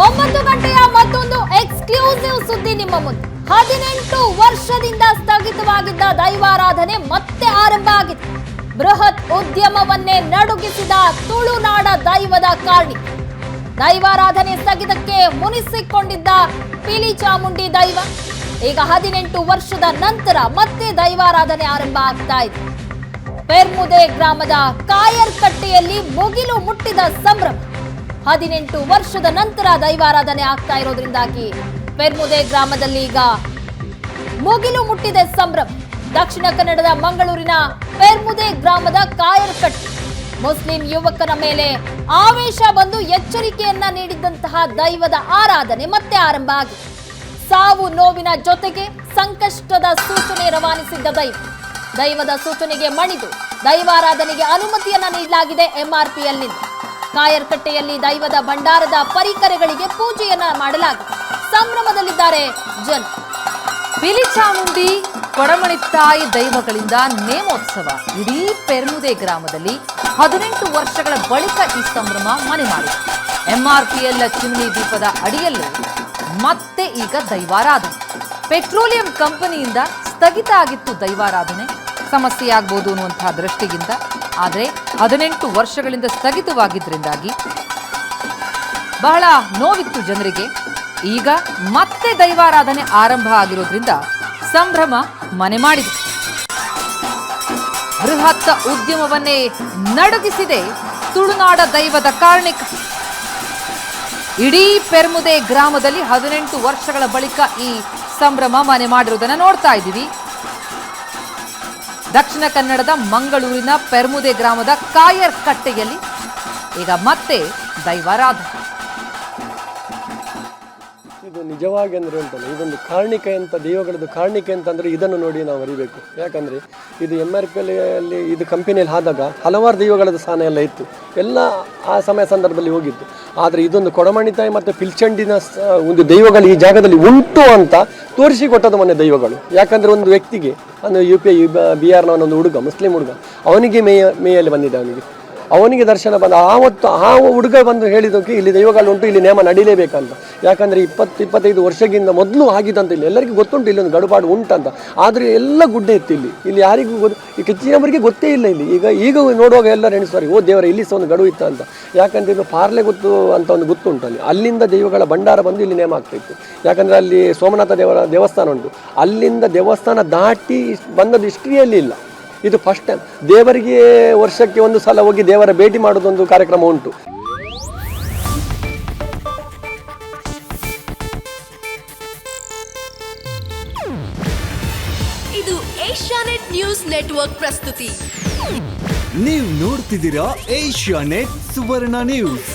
ಒಂಬತ್ತು ಗಂಟೆಯ ಮತ್ತೊಂದು ಎಕ್ಸ್ಕ್ಲೂಸಿವ್ ಸುದ್ದಿ ನಿಮ್ಮ ಮುಂದೆ. ಹದಿನೆಂಟು ವರ್ಷದಿಂದ ಸ್ಥಗಿತವಾಗಿದ್ದ ದೈವಾರಾಧನೆ ಮತ್ತೆ ಆರಂಭ ಆಗಿದೆ. ಬೃಹತ್ ಉದ್ಯಮವನ್ನೇ ನಡುಗಿಸಿದ ತುಳುನಾಡ ದೈವದ ಕಾರಣಿ ದೈವಾರಾಧನೆ ಸ್ಥಗಿತಕ್ಕೆ ಮುನಿಸಿಕೊಂಡಿದ್ದ ಪಿಲಿ ಚಾಮುಂಡಿ ದೈವ. ಈಗ ಹದಿನೆಂಟು ವರ್ಷದ ನಂತರ ಮತ್ತೆ ದೈವಾರಾಧನೆ ಆರಂಭ ಆಗ್ತಾ ಇದೆ. ಪೆರ್ಮುದೆ ಗ್ರಾಮದ ಕಾಯರ್ಕಟ್ಟೆಯಲ್ಲಿ ಮುಗಿಲು ಮುಟ್ಟಿದ ಸಂಭ್ರಮ. ಹದಿನೆಂಟು ವರ್ಷದ ನಂತರ ದೈವಾರಾಧನೆ ಆಗ್ತಾ ಇರೋದ್ರಿಂದಾಗಿ ಪೆರ್ಮುದೆ ಗ್ರಾಮದಲ್ಲಿ ಈಗ ಮುಗಿಲು ಮುಟ್ಟಿದೆ ಸಂಭ್ರಮ. ದಕ್ಷಿಣ ಕನ್ನಡದ ಮಂಗಳೂರಿನ ಪೆರ್ಮುದೆ ಗ್ರಾಮದ ಕಾಯರ್ಕಟ್ ಮುಸ್ಲಿಂ ಯುವಕನ ಮೇಲೆ ಆವೇಶ ಬಂದು ಎಚ್ಚರಿಕೆಯನ್ನ ನೀಡಿದಂತಹ ದೈವದ ಆರಾಧನೆ ಮತ್ತೆ ಆರಂಭ ಆಗಿದೆ. ಸಾವು ನೋವಿನ ಜೊತೆಗೆ ಸಂಕಷ್ಟದ ಸೂಚನೆ ರವಾನಿಸಿದ್ದ ದೈವ. ದೈವದ ಸೂಚನೆಗೆ ಮಣಿದು ದೈವಾರಾಧನೆಗೆ ಅನುಮತಿಯನ್ನ ನೀಡಲಾಗಿದೆ ಎಂಆರ್ಪಿಎಲ್ನಿಂದ ಕಾಯರ್ಕಟ್ಟೆಯಲ್ಲಿ ದೈವದ ಭಂಡಾರದ ಪರಿಕರಗಳಿಗೆ ಪೂಜೆಯನ್ನ ಮಾಡಲಾಗಿದೆ. ಸಂಭ್ರಮದಲ್ಲಿದ್ದಾರೆ ಜನ. ಬಿಲಿಚಾಮುಂಡಿ ಕೊಡಮಣಿತ್ತಾಯಿ ದೈವಗಳಿಂದ ನೇಮೋತ್ಸವ. ಇಡೀ ಪೆರ್ಮುದೆ ಗ್ರಾಮದಲ್ಲಿ ಹದಿನೆಂಟು ವರ್ಷಗಳ ಬಳಿಕ ಈ ಸಂಭ್ರಮ ಮನೆ ಮಾಡಿದೆ. ಎಂಆರ್ಪಿಎಲ್ ಚಿಮ್ಮಿ ದೀಪದ ಅಡಿಯಲ್ಲಿ ಮತ್ತೆ ಈಗ ದೈವಾರಾಧನೆ. ಪೆಟ್ರೋಲಿಯಂ ಕಂಪನಿಯಿಂದ ಸ್ಥಗಿತ ಆಗಿತ್ತು ದೈವಾರಾಧನೆ. ಸಮಸ್ಯೆಯಾಗಬಹುದು ಅನ್ನುವಂತಹ ದೃಷ್ಟಿಗಿಂತ ಆದರೆ ಹದಿನೆಂಟು ವರ್ಷಗಳಿಂದ ಸ್ಥಗಿತವಾಗಿದ್ದರಿಂದಾಗಿ ಬಹಳ ನೋವಿತ್ತು ಜನರಿಗೆ. ಈಗ ಮತ್ತೆ ದೈವಾರಾಧನೆ ಆರಂಭ ಆಗಿರೋದ್ರಿಂದ ಸಂಭ್ರಮ ಮನೆ ಮಾಡಿದೆ. ಬೃಹತ್ ಉದ್ಯಮವನ್ನೇ ನಡಗಿಸಿದೆ ತುಳುನಾಡ ದೈವದ ಕಾರಣಿಕ. ಇಡೀ ಪೆರ್ಮುದೆ ಗ್ರಾಮದಲ್ಲಿ ಹದಿನೆಂಟು ವರ್ಷಗಳ ಬಳಿಕ ಈ ಸಂಭ್ರಮ ಮನೆ ಮಾಡಿರುವುದನ್ನು ನೋಡ್ತಾ ಇದ್ದೀವಿ. ದಕ್ಷಿಣ ಕನ್ನಡದ ಮಂಗಳೂರಿನ ಪೆರ್ಮುದೆ ಗ್ರಾಮದ ಕಾಯರ್ ಕಟ್ಟೆಯಲ್ಲಿ ಈಗ ಮತ್ತೆ ದೈವಾರಾಧನೆ. ನಿಜವಾಗಿ ಅಂದರೆ ಉಂಟಲ್ಲ, ಇದೊಂದು ಕಾರ್ಣಿಕ ಅಂತ, ದೈವಗಳದ್ದು ಕಾರಣಿಕೆ ಅಂತಂದರೆ ಇದನ್ನು ನೋಡಿ ನಾವು ಅರಿಬೇಕು. ಯಾಕಂದರೆ ಇದು ಎಂ ಆರ್ ಪಿ ಅಲ್ಲಿ ಇದು ಕಂಪನಿಯಲ್ಲಿ ಆದಾಗ ಹಲವಾರು ದೈವಗಳದ ಸ್ಥಾನ ಎಲ್ಲ ಇತ್ತು. ಎಲ್ಲ ಆ ಸಮಯ ಸಂದರ್ಭದಲ್ಲಿ ಹೋಗಿತ್ತು. ಆದರೆ ಇದೊಂದು ಕೊಡಮಣಿತಾಯಿ ಮತ್ತು ಪಿಲ್ಚಂಡಿನ ಒಂದು ದೈವಗಳು ಈ ಜಾಗದಲ್ಲಿ ಉಂಟು ಅಂತ ತೋರಿಸಿಕೊಟ್ಟದ್ದು ಮೊನ್ನೆ ದೈವಗಳು. ಯಾಕಂದರೆ ಒಂದು ವ್ಯಕ್ತಿಗೆ, ಅಂದರೆ ಯು ಪಿ ಐ, ಬಿ ಆರ್ನ ಒಂದು ಹುಡುಗ, ಮುಸ್ಲಿಂ ಹುಡುಗ, ಅವನಿಗೆ ಮೇಯ, ಮೇಯಲ್ಲಿ ಬಂದಿದೆ ಅವನಿಗೆ. ಅವನಿಗೆ ದರ್ಶನ ಬಂದ ಆವತ್ತು ಆ ಹುಡುಗ ಬಂದು ಹೇಳಿದಕ್ಕೆ ಇಲ್ಲಿ ದೈವಗಳು ಉಂಟು, ಇಲ್ಲಿ ನೇಮ ನಡೀಲೇಬೇಕಂತ. ಯಾಕಂದರೆ ಇಪ್ಪತ್ತು, ಇಪ್ಪತ್ತೈದು ವರ್ಷಕ್ಕಿಂತ ಮೊದಲು ಆಗಿದ್ದಂತ ಇಲ್ಲಿ ಎಲ್ಲರಿಗೂ ಗೊತ್ತುಂಟು, ಇಲ್ಲಿ ಒಂದು ಗಡುಪಾಡು ಉಂಟಂತ. ಆದರೆ ಎಲ್ಲ ಗುಡ್ಡೆ ಇತ್ತು ಇಲ್ಲಿ. ಇಲ್ಲಿ ಯಾರಿಗೂ ಗೊತ್ತು, ಈ ಕೆಚ್ಚಿನವರಿಗೆ ಗೊತ್ತೇ ಇಲ್ಲ ಇಲ್ಲಿ. ಈಗ ಈಗ ನೋಡುವಾಗ ಎಲ್ಲ ಎಣಿಸ್ತಾರೆ ಓ ದೇವರ, ಇಲ್ಲಿ ಸಹ ಒಂದು ಗಡು ಇತ್ತು ಅಂತ. ಯಾಕಂದರೆ ಇದು ಪಾರ್ಲೆ ಗೊತ್ತು ಅಂತ ಒಂದು ಗೊತ್ತುಂಟು ಅಲ್ಲಿ. ಅಲ್ಲಿಂದ ದೈವಗಳ ಭಂಡಾರ ಬಂದು ಇಲ್ಲಿ ನೇಮ ಆಗ್ತಾ ಇತ್ತು ಯಾಕಂದರೆ ಅಲ್ಲಿ ಸೋಮನಾಥ ದೇವರ ದೇವಸ್ಥಾನ ಉಂಟು. ಅಲ್ಲಿಂದ ದೇವಸ್ಥಾನ ದಾಟಿ ಬಂದದ್ದು ಹಿಸ್ಟ್ರಿಯಲ್ಲಿ ಇಲ್ಲ ಇದು ಫಸ್ಟ್ ಟೈಮ್ ದೇವರಿಗೆ ವರ್ಷಕ್ಕೆ ಒಂದು ಸಲ ಹೋಗಿ ದೇವರ ಭೇಟಿ ಮಾಡೋದೊಂದು ಕಾರ್ಯಕ್ರಮ ಉಂಟು. ಇದು ಏಷ್ಯಾನೆಟ್ ನ್ಯೂಸ್ ನೆಟ್ವರ್ಕ್ ಪ್ರಸ್ತುತಿ. ನೀವು ನೋಡ್ತಿದ್ದೀರಾ ಏಷ್ಯಾ ನೆಟ್ ಸುವರ್ಣ ನ್ಯೂಸ್.